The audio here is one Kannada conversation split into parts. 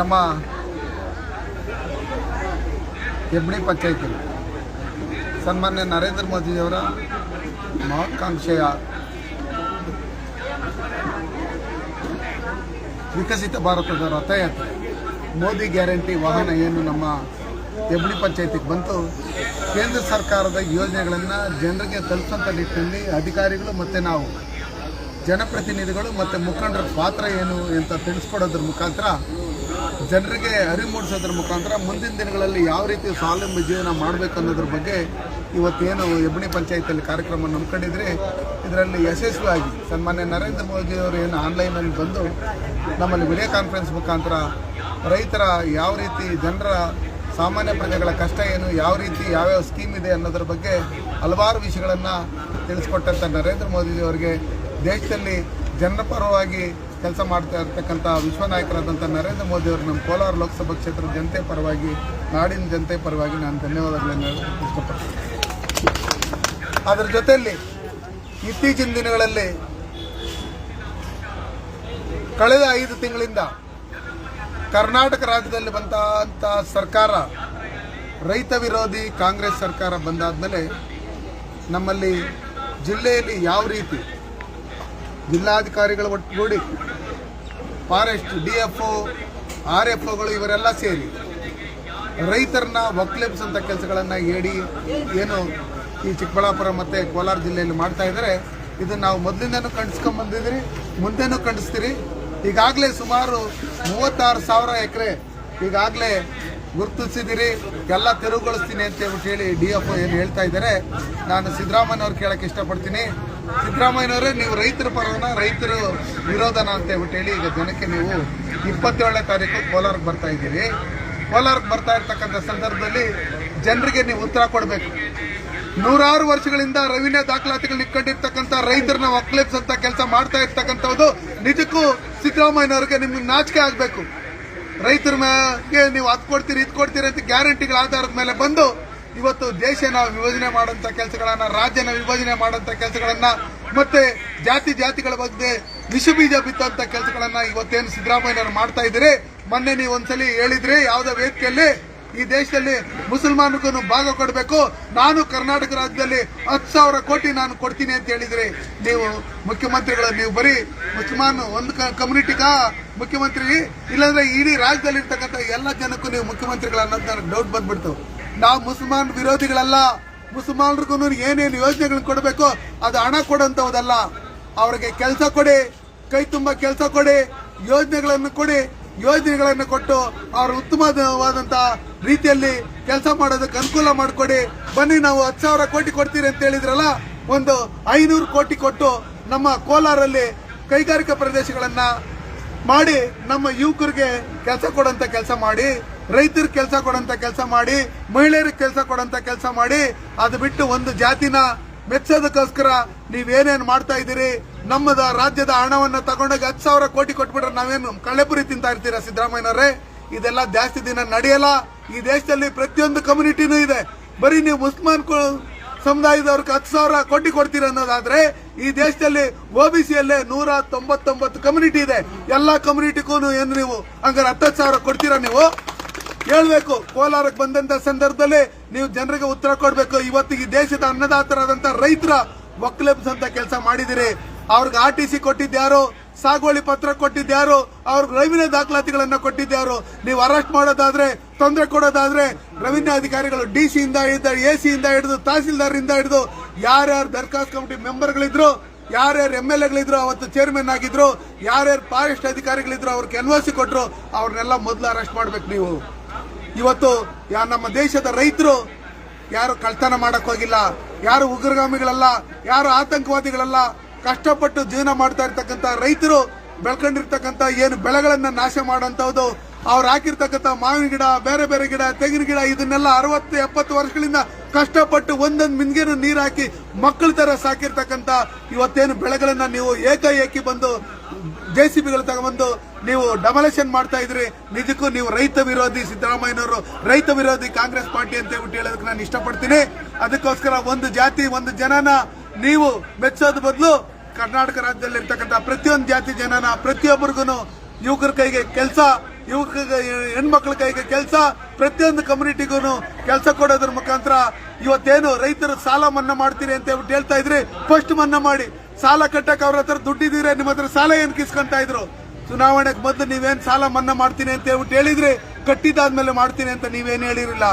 ನಮ್ಮ ಹೆಬ್ಳಿ ಪಂಚಾಯತಿ ಸನ್ಮಾನ್ಯ ನರೇಂದ್ರ ಮೋದಿಯವರ ಮಹತ್ವಾಕಾಂಕ್ಷೆಯ ವಿಕಸಿತ ಭಾರತದ ರಥಯಾತ್ರೆ. ಮೋದಿ ಗ್ಯಾರಂಟಿ ವಾಹನ ಏನು ನಮ್ಮ ಹೆಬ್ಬಳಿ ಪಂಚಾಯತಿಗೆ ಬಂತು. ಕೇಂದ್ರ ಸರ್ಕಾರದ ಯೋಜನೆಗಳನ್ನು ಜನರಿಗೆ ತಲುಪಿಸುವಂಥ ನಿಟ್ಟಿನಲ್ಲಿ ಅಧಿಕಾರಿಗಳು ಮತ್ತು ನಾವು, ಜನಪ್ರತಿನಿಧಿಗಳು ಮತ್ತು ಮುಖಂಡರ ಪಾತ್ರ ಏನು ಅಂತ ತಿಳಿಸ್ಕೊಡೋದ್ರ ಮುಖಾಂತರ ಜನರಿಗೆ ಅರಿವು ಮೂಡಿಸೋದ್ರ ಮುಖಾಂತರ ಮುಂದಿನ ದಿನಗಳಲ್ಲಿ ಯಾವ ರೀತಿ ಸ್ವಾವಲಂಬಿ ಜೀವನ ಮಾಡಬೇಕು ಅನ್ನೋದ್ರ ಬಗ್ಗೆ ಇವತ್ತೇನು ಹೆಬ್ಬಣಿ ಪಂಚಾಯತಿಯಲ್ಲಿ ಕಾರ್ಯಕ್ರಮ ನಂಬ್ಕೊಂಡಿದ್ರೆ ಇದರಲ್ಲಿ ಯಶಸ್ವಿಯಾಗಿ ಸನ್ಮಾನ್ಯ ನರೇಂದ್ರ ಮೋದಿಯವರು ಏನು ಆನ್ಲೈನಲ್ಲಿ ಬಂದು ನಮ್ಮಲ್ಲಿ ವಿಡಿಯೋ ಕಾನ್ಫರೆನ್ಸ್ ಮುಖಾಂತರ ರೈತರ ಯಾವ ರೀತಿ ಜನರ ಸಾಮಾನ್ಯ ಪ್ರಜೆಗಳ ಕಷ್ಟ ಏನು, ಯಾವ ರೀತಿ ಯಾವ್ಯಾವ ಸ್ಕೀಮ್ ಇದೆ ಅನ್ನೋದ್ರ ಬಗ್ಗೆ ಹಲವಾರು ವಿಷಯಗಳನ್ನು ತಿಳಿಸ್ಕೊಟ್ಟಂಥ ನರೇಂದ್ರ ಮೋದಿಯವರಿಗೆ ದೇಶದಲ್ಲಿ ಜನರ ಪರವಾಗಿ ಕೆಲಸ ಮಾಡ್ತಾ ಇರ್ತಕ್ಕಂಥ ವಿಶ್ವನಾಯಕರಾದಂಥ ನರೇಂದ್ರ ಮೋದಿಯವರು ನಮ್ಮ ಕೋಲಾರ ಲೋಕಸಭಾ ಕ್ಷೇತ್ರದ ಜನತೆ ಪರವಾಗಿ, ನಾಡಿನ ಜನತೆ ಪರವಾಗಿ ನಾನು ಧನ್ಯವಾದಗಳನ್ನು ಇಷ್ಟಪಡ್ತೀನಿ. ಅದರ ಜೊತೆಯಲ್ಲಿ ಇತ್ತೀಚಿನ ದಿನಗಳಲ್ಲಿ ಕಳೆದ ಐದು ತಿಂಗಳಿಂದ ಕರ್ನಾಟಕ ರಾಜ್ಯದಲ್ಲಿ ಬಂದಂಥ ಸರ್ಕಾರ, ರೈತ ವಿರೋಧಿ ಕಾಂಗ್ರೆಸ್ ಸರ್ಕಾರ ಬಂದಾದ ಮೇಲೆ ನಮ್ಮಲ್ಲಿ ಜಿಲ್ಲೆಯಲ್ಲಿ ಯಾವ ರೀತಿ ಜಿಲ್ಲಾಧಿಕಾರಿಗಳು ಒಟ್ಟುಗೂಡಿ forest, D F O, R F ಒಗಳು ಇವರೆಲ್ಲ ಸೇರಿ ರೈತರನ್ನ ಒಕ್ಲೆಬ್ಸಂಥ ಕೆಲಸಗಳನ್ನು ಹೇಳಿ ಏನು ಈ ಚಿಕ್ಕಬಳ್ಳಾಪುರ ಮತ್ತು ಕೋಲಾರ ಜಿಲ್ಲೆಯಲ್ಲಿ ಮಾಡ್ತಾ ಇದ್ದಾರೆ. ಇದನ್ನು ನಾವು ಮೊದಲಿಂದನೂ ಕಂಡಿಸ್ಕೊಂಬಂದಿದ್ರಿ ಮುಂದೆನೂ ಕಂಡಿಸ್ತೀರಿ. ಈಗಾಗಲೇ ಸುಮಾರು ಮೂವತ್ತಾರು ಸಾವಿರ ಎಕರೆ ಈಗಾಗಲೇ ಗುರುತಿಸಿದಿರಿ. ಎಲ್ಲ ತೆರವುಗೊಳಿಸ್ತೀನಿ ಅಂತ ಹೇಳಿ ಡಿ ಎಫ್ ಒ ಏನು ಹೇಳ್ತಾ ಇದ್ದಾರೆ. ನಾನು ಸಿದ್ದರಾಮಯ್ಯನವ್ರು ಕೇಳಕ್ಕೆ ಇಷ್ಟಪಡ್ತೀನಿ. ಸಿದ್ದರಾಮಯ್ಯನವರೇ, ನೀವು ರೈತರ ಪರವನ, ರೈತರು ವಿರೋಧನ ಅಂತ ಹೇಳಿ, ಈಗ ಜನಕ್ಕೆ ನೀವು ಇಪ್ಪತ್ತೇಳನೇ ತಾರೀಕು ಕೋಲಾರಕ್ಕೆ ಬರ್ತಾ ಇದ್ದೀರಿ. ಕೋಲಾರಕ್ಕೆ ಬರ್ತಾ ಇರ್ತಕ್ಕಂಥ ಸಂದರ್ಭದಲ್ಲಿ ಜನರಿಗೆ ನೀವು ಉತ್ತರ ಕೊಡಬೇಕು. ನೂರಾರು ವರ್ಷಗಳಿಂದ ರೆವಿನ್ಯೂ ದಾಖಲಾತಿಗಳನ್ನ ಇಟ್ಕೊಂಡಿರ್ತಕ್ಕಂಥ ರೈತರನ್ನ ಅಂತ ಕೆಲಸ ಮಾಡ್ತಾ ಇರ್ತಕ್ಕಂಥದ್ದು ನಿಜಕ್ಕೂ ಸಿದ್ದರಾಮಯ್ಯನವ್ರಿಗೆ ನಿಮ್ಗೆ ನಾಚಿಕೆ ಆಗಬೇಕು. ರೈತರ ಮೇಲೆ ನೀವು ಅದು ಕೊಡ್ತೀರಿ ಇದು ಕೊಡ್ತೀರಿ ಅಂತ ಗ್ಯಾರಂಟಿಗಳ ಆಧಾರದ ಮೇಲೆ ಬಂದು ಇವತ್ತು ದೇಶನ ವಿಭಜನೆ ಮಾಡುವಂತ ಕೆಲಸಗಳನ್ನ, ರಾಜ್ಯನ ವಿಭಜನೆ ಮಾಡುವಂತ ಕೆಲಸಗಳನ್ನ, ಮತ್ತೆ ಜಾತಿ ಜಾತಿಗಳ ಬಗ್ಗೆ ವಿಷಬೀಜ ಬಿತ್ತಂತ ಕೆಲಸಗಳನ್ನ ಇವತ್ತೇನು ಸಿದ್ದರಾಮಯ್ಯನವರು ಮಾಡ್ತಾ ಇದ್ದೀರಿ, ಮೊನ್ನೆ ನೀವು ಒಂದ್ಸಲಿ ಹೇಳಿದ್ರಿ ಯಾವುದೋ ವೇದಿಕೆಯಲ್ಲಿ ಈ ದೇಶದಲ್ಲಿ ಮುಸಲ್ಮಾನರಿಗೂ ಭಾಗ ಕೊಡಬೇಕು. ನಾನು ಕರ್ನಾಟಕ ರಾಜ್ಯದಲ್ಲಿ ಹತ್ತು ಸಾವಿರ ಕೋಟಿ ನಾನು ಕೊಡ್ತೀನಿ ಅಂತ ಹೇಳಿದ್ರಿ ನೀವು ಮುಖ್ಯಮಂತ್ರಿಗಳು, ನೀವು ಬರೀ ಮುಸಲ್ಮಾನ್ ಒಂದು ಕಮ್ಯುನಿಟಿಗ ಮುಖ್ಯಮಂತ್ರಿ, ಇಲ್ಲಾಂದ್ರೆ ಇಡೀ ರಾಜ್ಯದಲ್ಲಿ ಇರ್ತಕ್ಕಂಥ ಎಲ್ಲ ಜನಕ್ಕೂ ನೀವು ಮುಖ್ಯಮಂತ್ರಿಗಳು ಅನ್ನೋದು ಡೌಟ್ ಬಂದ್ಬಿಡ್ತು. ನಾವು ಮುಸಲ್ಮಾನ್ ವಿರೋಧಿಗಳಲ್ಲ, ಮುಸಲ್ಮಾನ್ರಿಗೂ ಏನೇನು ಯೋಜನೆಗಳನ್ನ ಕೊಡಬೇಕು, ಅದು ಹಣ ಕೊಡುವಂಥದ್ದಲ್ಲ ಅವ್ರಿಗೆ ಕೆಲಸ ಕೊಡಿ, ಕೈ ತುಂಬ ಕೆಲಸ ಕೊಡಿ, ಯೋಜನೆಗಳನ್ನು ಕೊಡಿ, ಯೋಜನೆಗಳನ್ನು ಕೊಟ್ಟು ಅವ್ರ ಉತ್ತಮವಾದಂತ ರೀತಿಯಲ್ಲಿ ಕೆಲಸ ಮಾಡೋದಕ್ಕೆ ಅನುಕೂಲ ಮಾಡಿಕೊಡಿ. ಬನ್ನಿ ನಾವು ಹತ್ತು ಸಾವಿರ ಕೋಟಿ ಕೊಡ್ತೀರಿ ಅಂತ ಹೇಳಿದ್ರಲ್ಲ, ಒಂದು ಐನೂರು ಕೋಟಿ ಕೊಟ್ಟು ನಮ್ಮ ಕೋಲಾರಲ್ಲಿ ಕೈಗಾರಿಕಾ ಪ್ರದೇಶಗಳನ್ನ ಮಾಡಿ ನಮ್ಮ ಯುವಕರಿಗೆ ಕೆಲಸ ಕೊಡುವಂತ ಕೆಲಸ ಮಾಡಿ. ರೈತರ ಕೆಲಸ ಕೊಡಂತ ಕೆಲಸ ಮಾಡಿ, ಮಹಿಳೆಯರಿಗೆ ಕೆಲಸ ಕೊಡಂತ ಕೆಲಸ ಮಾಡಿ, ಅದು ಬಿಟ್ಟು ಒಂದು ಜಾತಿನ ಮೆಚ್ಚೋದಕ್ಕೋಸ್ಕರ ನೀವೇನೇನು ಮಾಡ್ತಾ ಇದ್ದೀರಿ? ನಮ್ಮದ ರಾಜ್ಯದ ಹಣವನ್ನು ತಗೊಂಡೋಗಿ ಹತ್ತು ಸಾವಿರ ಕೋಟಿ ಕೊಟ್ಬಿಟ್ರೆ ನಾವೇನು ಕಳೆಪುರಿ ತಿಂತಾ ಇರ್ತೀರಾ ಸಿದ್ದರಾಮಯ್ಯನವರೇ? ಇದೆಲ್ಲ ಜಾಸ್ತಿ ದಿನ ನಡೆಯಲ್ಲ. ಈ ದೇಶದಲ್ಲಿ ಪ್ರತಿಯೊಂದು ಕಮ್ಯುನಿಟಿನೂ ಇದೆ. ಬರೀ ನೀವು ಮುಸ್ಲ್ಮಾನ್ ಕು- ಸಮುದಾಯದವ್ರಿಗೆ ಹತ್ತು ಸಾವಿರ ಕೋಟಿ ಕೊಡ್ತೀರ ಅನ್ನೋದಾದ್ರೆ, ಈ ದೇಶದಲ್ಲಿ ಒ ಬಿ ಸಿಯಲ್ಲೇ ನೂರ ತೊಂಬತ್ತೊಂಬತ್ತು ಕಮ್ಯುನಿಟಿ ಇದೆ. ಎಲ್ಲಾ ಕಮ್ಯುನಿಟಿಗೂ ಏನು ನೀವು ಹಂಗಾರೆ ಹತ್ತತ್ತು ಸಾವಿರ ಕೊಡ್ತೀರಾ ನೀವು? ಹೇಳ್ಬೇಕು, ಕೋಲಾರಕ್ಕೆ ಬಂದಂತ ಸಂದರ್ಭದಲ್ಲಿ ನೀವು ಜನರಿಗೆ ಉತ್ತರ ಕೊಡ್ಬೇಕು. ಇವತ್ತಿಗೆ ದೇಶದ ಅನ್ನದಾತರಾದಂತ ರೈತರ ಒಕ್ಕಲೆಬ್ಸಂತ ಕೆಲಸ ಮಾಡಿದಿರಿ. ಅವ್ರಿಗೆ ಆರ್ ಟಿ ಸಿ ಕೊಟ್ಟಿದ್ಯಾರು ಸಾಗುವಳಿ ಪತ್ರ ಕೊಟ್ಟಿದ್ಯಾರು ಅವ್ರಿಗೆ ರೆವಿನ್ಯೂ ದಾಖಲಾತಿಗಳನ್ನ ಕೊಟ್ಟಿದ್ಯಾರು ನೀವು ಅರೆಸ್ಟ್ ಮಾಡೋದಾದ್ರೆ, ತೊಂದರೆ ಕೊಡೋದಾದ್ರೆ ರೆವಿನ್ಯೂ ಅಧಿಕಾರಿಗಳು ಡಿ ಸಿ ಇಂದ ಹಿಡಿದು ಎ ಸಿ ಇಂದ ಹಿಡಿದು ತಹಸೀಲ್ದಾರ್ ಇಂದ ಹಿಡಿದು, ಯಾರ್ಯಾರು ದರ್ಖಾಸ್ತ್ ಕಮಿಟಿ ಮೆಂಬರ್ಗಳಿದ್ರು, ಯಾರ್ಯಾರು ಎಂ ಎಲ್ ಎಗಳಿದ್ರು, ಅವತ್ತು ಚೇರ್ಮನ್ ಆಗಿದ್ರು, ಯಾರ್ಯಾರು ಫಾರೆಸ್ಟ್ ಅಧಿಕಾರಿಗಳಿದ್ರು, ಅವ್ರಿಗೆ ಎನ್ ಸಿ ಕೊಟ್ಟರು ಅವ್ರನ್ನೆಲ್ಲ ಮೊದಲು ಅರೆಸ್ಟ್ ಮಾಡ್ಬೇಕು ನೀವು. ಇವತ್ತು ಯಾ ನಮ್ಮ ದೇಶದ ರೈತರು ಯಾರು ಕಳ್ತನ ಮಾಡಕ್ ಹೋಗಿಲ್ಲ, ಯಾರು ಉಗ್ರಗಾಮಿಗಳಲ್ಲ, ಯಾರು ಆತಂಕವಾದಿಗಳಲ್ಲ, ಕಷ್ಟಪಟ್ಟು ಜೀವನ ಮಾಡ್ತಾ ಇರ್ತಕ್ಕಂಥ ರೈತರು ಬೆಳ್ಕೊಂಡಿರ್ತಕ್ಕಂಥ ಏನು ಬೆಳೆಗಳನ್ನ ನಾಶ ಮಾಡುವಂಥದ್ದು ಅವ್ರು ಹಾಕಿರ್ತಕ್ಕಂಥ ಮಾವಿನ ಗಿಡ, ಬೇರೆ ಬೇರೆ ಗಿಡ, ತೆಂಗಿನ ಗಿಡ, ಇದನ್ನೆಲ್ಲ ಅರವತ್ತು, ಎಪ್ಪತ್ತು ವರ್ಷಗಳಿಂದ ಕಷ್ಟಪಟ್ಟು ಒಂದೊಂದು ಮಿನ್ಗೇನು ನೀರು ಹಾಕಿ ಮಕ್ಕಳ ತರ ಸಾಕಿರ್ತಕ್ಕಂಥ ಇವತ್ತೇನು ಬೆಳೆಗಳನ್ನ ನೀವು ಏಕಾಏಕಿ ಬಂದು ಜೆ ಸಿ ಬಿಗಳು ತಗೊಂಡ್ಬಂದು ನೀವು ಡಮಲೇಷನ್ ಮಾಡ್ತಾ ಇದ್ರಿ. ನಿಜಕ್ಕೂ ನೀವು ರೈತ ವಿರೋಧಿ ಸಿದ್ದರಾಮಯ್ಯನವರು, ರೈತ ವಿರೋಧಿ ಕಾಂಗ್ರೆಸ್ ಪಾರ್ಟಿ ಅಂತ ಹೇಳ್ಬಿಟ್ಟು ಹೇಳೋದಕ್ಕೆ ನಾನು ಇಷ್ಟಪಡ್ತೀನಿ. ಅದಕ್ಕೋಸ್ಕರ ಒಂದು ಜಾತಿ, ಒಂದು ಜನನ ನೀವು ಮೆಚ್ಚೋದ್ ಬದಲು ಕರ್ನಾಟಕ ರಾಜ್ಯದಲ್ಲಿ ಇರ್ತಕ್ಕಂಥ ಪ್ರತಿಯೊಂದು ಜಾತಿ ಜನನ ಪ್ರತಿಯೊಬ್ಬರಿಗೂ ಯುವಕರ ಕೈಗೆ ಕೆಲಸ ಯುವಕ ಹೆಣ್ಮಕ್ಳ ಕೈಗೆ ಕೆಲಸ, ಪ್ರತಿಯೊಂದು ಕಮ್ಯುನಿಟಿಗೂ ಕೆಲಸ ಕೊಡೋದ್ರ ಮುಖಾಂತರ ಇವತ್ತೇನು ರೈತರು ಸಾಲ ಮನ್ನಾ ಮಾಡ್ತೀರಿ ಅಂತ ಹೇಳ್ಬಿಟ್ಟು ಹೇಳ್ತಾ ಇದ್ರಿ. ಫಸ್ಟ್ ಮನ್ನಾ ಮಾಡಿ. ಸಾಲ ಕಟ್ಟಕ್ಕೆ ಅವ್ರ ಹತ್ರ ದುಡ್ಡಿದ್ದೀರಿ? ನಿಮ್ಮ ಹತ್ರ ಸಾಲ ಏನ್ ಕಿಸ್ಕೊಂತ ಇದ್ರು? ಚುನಾವಣೆಗೆ ಮೊದಲು ನೀವೇನ್ ಸಾಲ ಮನ್ನಾ ಮಾಡ್ತೀನಿ ಅಂತ ಹೇಳ್ಬಿಟ್ಟು ಹೇಳಿದ್ರೆ ಕಟ್ಟಿದಾದ್ಮೇಲೆ ಮಾಡ್ತೀನಿ ಅಂತ ನೀವೇನು ಹೇಳಿರಲಿಲ್ಲ.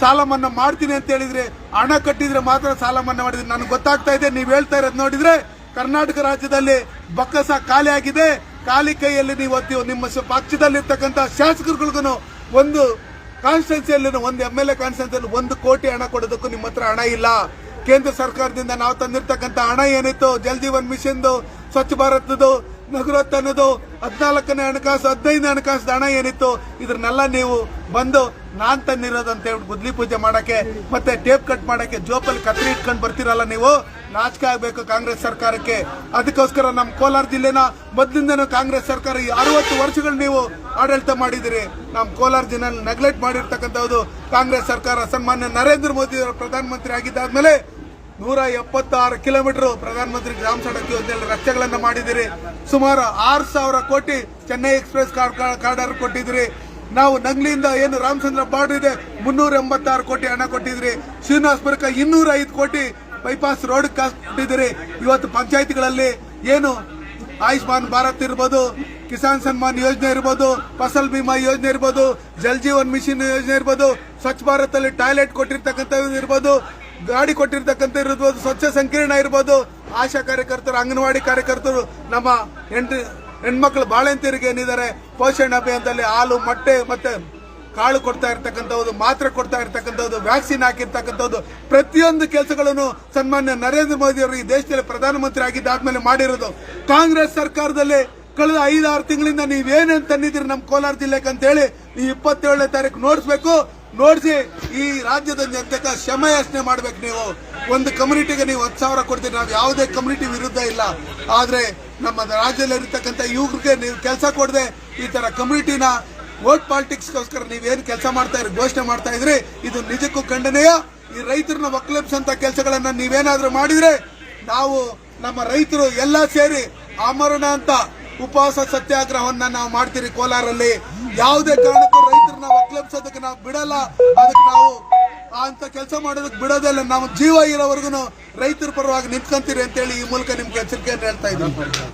ಸಾಲ ಮನ್ನಾ ಮಾಡ್ತೀನಿ ಅಂತ ಹೇಳಿದ್ರೆ ಹಣ ಕಟ್ಟಿದ್ರೆ ಮಾತ್ರ ಸಾಲ ಮನ್ನಾ ಮಾಡಿದ್ರೆ ನನಗೆ ಗೊತ್ತಾಗ್ತಾ ಇದೆ, ನೀವು ಹೇಳ್ತಾ ಇರೋದು ನೋಡಿದ್ರೆ ಕರ್ನಾಟಕ ರಾಜ್ಯದಲ್ಲಿ ಬಕ್ಕಸ ಖಾಲಿ ಆಗಿದೆ. ಖಾಲಿ ಕೈಯಲ್ಲಿ ನೀವು ನಿಮ್ಮ ಪಕ್ಷದಲ್ಲಿರ್ತಕ್ಕಂಥ ಶಾಸಕರುಗಳಿಗೂ ಒಂದು ಕಾನ್ಸ್ಟಿಟ್ಯೂನ್ಸಿಯಲ್ಲಿ ಒಂದು ಎಂ ಎಲ್ ಎ ಕಾನ್ಸ್ಟಿಟ್ಯೂನ್ಸಿಯಲ್ಲಿ ಒಂದು ಕೋಟಿ ಹಣ ಕೊಡೋದಕ್ಕೂ ನಿಮ್ಮ ಹತ್ರ ಹಣ ಇಲ್ಲ. ಕೇಂದ್ರ ಸರ್ಕಾರದಿಂದ ನಾವು ತಂದಿರ್ತಕ್ಕಂಥ ಹಣ ಏನಿತ್ತು? ಜಲ್ ಜೀವನ್ ಮಿಷನ್ದು, ಸ್ವಚ್ಛ ಭಾರತದ್ದು ಅನ್ನೋದು ಹದಿನಾಲ್ಕನೇ ಹಣಕಾಸು, ಹದಿನೈದನೇ ಹಣಕಾಸು ಹಣ ಏನಿತ್ತು? ಇದ್ರನ್ನೆಲ್ಲ ನೀವು ಬಂದು ನಾನ್ ತಂದಿರೋದು ಅಂತ ಹೇಳ್ಬಿಟ್ಟು ಗುದ್ಲಿ ಪೂಜೆ ಮಾಡಕ್ಕೆ ಮತ್ತೆ ಟೇಪ್ ಕಟ್ ಮಾಡಕ್ಕೆ ಜೋಪಲ್ಲಿ ಕತ್ರಿ ಇಟ್ಕೊಂಡು ಬರ್ತೀರಲ್ಲ ನೀವು? ನಾಚಿಕೆ ಆಗ್ಬೇಕು ಕಾಂಗ್ರೆಸ್ ಸರ್ಕಾರಕ್ಕೆ. ಅದಕ್ಕೋಸ್ಕರ ನಮ್ಮ ಕೋಲಾರ ಜಿಲ್ಲೆನ ಮೊದಲಿಂದನೂ ಕಾಂಗ್ರೆಸ್ ಸರ್ಕಾರ ಈ ಅರವತ್ತು ವರ್ಷಗಳು ನೀವು ಆಡಳಿತ ಮಾಡಿದಿರಿ. ನಮ್ಮ ಕೋಲಾರ ಜಿಲ್ಲೆನ ನೆಗ್ಲೆಕ್ಟ್ ಮಾಡಿರ್ತಕ್ಕಂಥದ್ದು ಕಾಂಗ್ರೆಸ್ ಸರ್ಕಾರ. ಸನ್ಮಾನ್ಯ ನರೇಂದ್ರ ಮೋದಿ ಅವರು ಪ್ರಧಾನಮಂತ್ರಿ ಆಗಿದ್ದಾದ್ಮೇಲೆ ನೂರ ಎಪ್ಪತ್ತಾರು ಕಿಲೋಮೀಟರ್ ಪ್ರಧಾನಮಂತ್ರಿ ಗ್ರಾಮ ಸಡಕ್ ಯೋಜನೆಯಲ್ಲಿ ರಸ್ತೆಗಳನ್ನು ಮಾಡಿದಿರಿ ಸುಮಾರು ಆರು ಸಾವಿರ ಕೋಟಿ ಚೆನ್ನೈ ಎಕ್ಸ್ಪ್ರೆಸ್ ಕಾರ್ಡರ್ ಕೊಟ್ಟಿದ್ರಿ ನಾವು ನಂಗ್ಲಿಯಿಂದ ಏನು ರಾಮಚಂದ್ರ ಬಾರ್ಡರ್ ಇದೆ, ಮುನ್ನೂರ ಎಂಬತ್ತಾರು ಕೋಟಿ ಹಣ ಕೊಟ್ಟಿದ್ರಿ ಶ್ರೀನಿವಾಸಪುರಕ್ಕೆ ಇನ್ನೂರ ಐದು ಕೋಟಿ ಬೈಪಾಸ್ ರೋಡ್ ಕೊಟ್ಟಿದ್ದೀರಿ. ಇವತ್ತು ಪಂಚಾಯತ್ಗಳಲ್ಲಿ ಏನು ಆಯುಷ್ಮಾನ್ ಭಾರತ್ ಇರ್ಬೋದು, ಕಿಸಾನ್ ಸನ್ಮಾನ್ ಯೋಜನೆ ಇರ್ಬೋದು, ಫಸಲ್ ಬಿಮಾ ಯೋಜನೆ ಇರ್ಬೋದು, ಜಲ್ ಜೀವನ್ ಮಿಷನ್ ಯೋಜನೆ ಇರ್ಬೋದು, ಸ್ವಚ್ಛ ಭಾರತ್ ಅಲ್ಲಿ ಟಾಯ್ಲೆಟ್ ಕೊಟ್ಟಿರ್ತಕ್ಕಂಥ ಇರ್ಬೋದು ಗಾಡಿ ಕೊಟ್ಟಿರ್ತಕ್ಕಂಥ ಇರ್ಬೋದು, ಸ್ವಚ್ಛ ಸಂಕೀರ್ಣ ಇರ್ಬೋದು. ಆಶಾ ಕಾರ್ಯಕರ್ತರು, ಅಂಗನವಾಡಿ ಕಾರ್ಯಕರ್ತರು, ನಮ್ಮ ಹೆಂಡ್ರಿ ಹೆಣ್ಮಕ್ಳು ಬಾಳೆಂತಿಯರಿಗೆ ಏನಿದ್ದಾರೆ, ಪೋಷಣ್ ಅಭಿಯಾನದಲ್ಲಿ ಹಾಲು, ಮೊಟ್ಟೆ ಮತ್ತೆ ಕಾಳು ಕೊಡ್ತಾ ಇರ್ತಕ್ಕಂಥದ್ದು ಮಾತ್ರೆ ಕೊಡ್ತಾ ಇರ್ತಕ್ಕಂಥದ್ದು ವ್ಯಾಕ್ಸಿನ್ ಹಾಕಿರ್ತಕ್ಕಂಥದ್ದು ಪ್ರತಿಯೊಂದು ಕೆಲಸಗಳನ್ನು ಸನ್ಮಾನ್ಯ ನರೇಂದ್ರ ಮೋದಿ ಅವರು ಈ ದೇಶದಲ್ಲಿ ಪ್ರಧಾನಮಂತ್ರಿ ಆಗಿದ್ದಾದ್ಮೇಲೆ ಮಾಡಿರೋದು. ಕಾಂಗ್ರೆಸ್ ಸರ್ಕಾರದಲ್ಲಿ ಕಳೆದ ಐದಾರು ತಿಂಗಳಿಂದ ನೀವೇನೇನು ತಂದಿದ್ದೀರಿ ನಮ್ಮ ಕೋಲಾರ ಜಿಲ್ಲೆಗೆ ಅಂತ ಹೇಳಿ ಈ ಇಪ್ಪತ್ತೇಳನೇ ತಾರೀಕು ನೋಡಿಸ್ಬೇಕು. ನೋಡಿಸಿ ಈ ರಾಜ್ಯದ ಜನತೆಗೆ ಕ್ಷಮಯಾಚನೆ ಮಾಡ್ಬೇಕು ನೀವು. ಒಂದು ಕಮ್ಯುನಿಟಿಗೆ ನೀವು ಹತ್ತು ಸಾವಿರ ಕೊಡ್ತೀರಿ, ನಾವು ಯಾವುದೇ ಕಮ್ಯುನಿಟಿ ವಿರುದ್ಧ ಇಲ್ಲ. ಆದ್ರೆ ನಮ್ಮ ರಾಜ್ಯದಲ್ಲಿ ಇರತಕ್ಕಂಥ ಯುವಕರಿಗೆ ನೀವು ಕೆಲಸ ಕೊಡದೆ ಈ ತರ ಕಮ್ಯುನಿಟಿನ ವೋಟ್ ಪಾಲಿಟಿಕ್ಸ್ಗೋಸ್ಕರ ನೀವೇನು ಕೆಲಸ ಮಾಡ್ತಾ ಇರಿ, ಘೋಷಣೆ ಮಾಡ್ತಾ ಇದ್ರಿ, ಇದು ನಿಜಕ್ಕೂ ಖಂಡನೀಯ. ಈ ರೈತರನ್ನ ಒಕ್ಕಲೆಬ್ಸಂತ ಕೆಲಸಗಳನ್ನ ನೀವೇನಾದ್ರೂ ಮಾಡಿದ್ರೆ ನಾವು ನಮ್ಮ ರೈತರು ಎಲ್ಲ ಸೇರಿ ಆಮರಣ ಅಂತ ಉಪವಾಸ ಸತ್ಯಾಗ್ರಹವನ್ನ ನಾವು ಮಾಡ್ತೀರಿ ಕೋಲಾರಲ್ಲಿ. ಯಾವುದೇ ಕಾರಣಕ್ಕೂ ರೈತರನ್ನ ಒಕ್ಕಲೆಬ್ಸೋದಕ್ಕೆ ನಾವು ಬಿಡಲ್ಲ. ಅದಕ್ಕೆ ನಾವು ಅಂತ ಕೆಲಸ ಮಾಡೋದಕ್ಕೆ ಬಿಡೋದಿಲ್ಲ ನಾವು ಜೀವ ಇರೋವರೆಗೂ ರೈತರ ಪರವಾಗಿ ನಿಂತ್ಕೊಂತೀರಿ ಅಂತೇಳಿ ಈ ಮೂಲಕ ನಿಮ್ಗೆ ಎಚ್ಚರಿಕೆಯನ್ನು ಹೇಳ್ತಾ ಇದ್ದೀವಿ